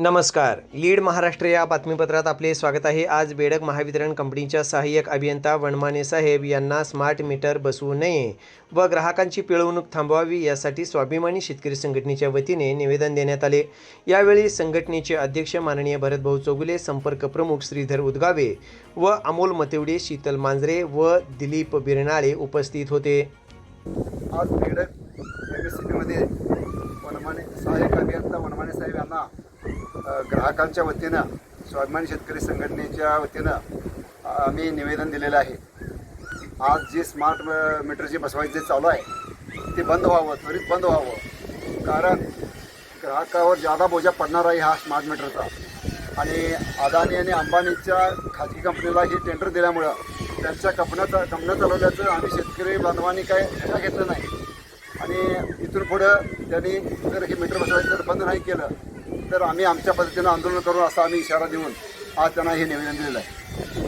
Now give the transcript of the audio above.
नमस्कार. लीड महाराष्ट्र या बातमीपत्रात आपले स्वागत आहे. आज बेडक महावितरण कंपनीच्या सहाय्यक अभियंता वणमाने साहेब यांना स्मार्ट मीटर बसवू नये व ग्राहकांची पिळवणूक थांबवावी यासाठी स्वाभिमानी शेतकरी संघटनेच्या वतीने निवेदन देण्यात आले. यावेळी संघटनेचे अध्यक्ष माननीय भरतभाऊ चौगुले संपर्क प्रमुख श्रीधर उदगावे व अमोल मतेवडे शीतल मांजरे व दिलीप बिरनाळे उपस्थित होते. आज बेडक वनमाने सहाय्यक अभियंता वनमाने साहेब यांना ग्राहकांच्या वतीनं स्वाभिमानी शेतकरी संघटनेच्या वतीनं आम्ही निवेदन दिलेलं आहे. आज जे स्मार्ट मीटरची मीटर जे चालू आहे ते बंद व्हावं त्वरित बंद व्हावं. कारण ग्राहकावर जादा बोजा पडणार आहे हा स्मार्ट मीटरचा आणि अदानी आणि अंबानीच्या खाजगी कंपनीला हे टेंडर दिल्यामुळं त्यांच्या कंपन्या कंपन्या चालवल्याचं आम्ही शेतकरी बांधवांनी काय घेतलं नाही. आणि इथून पुढं त्यांनी जर हे मीटर बसवायचं जर बंद नाही केलं तर आम्ही आमच्या पद्धतीनं आंदोलन करू असा आम्ही इशारा देऊन आज त्यांना हे निवेदन दिलेलं आहे.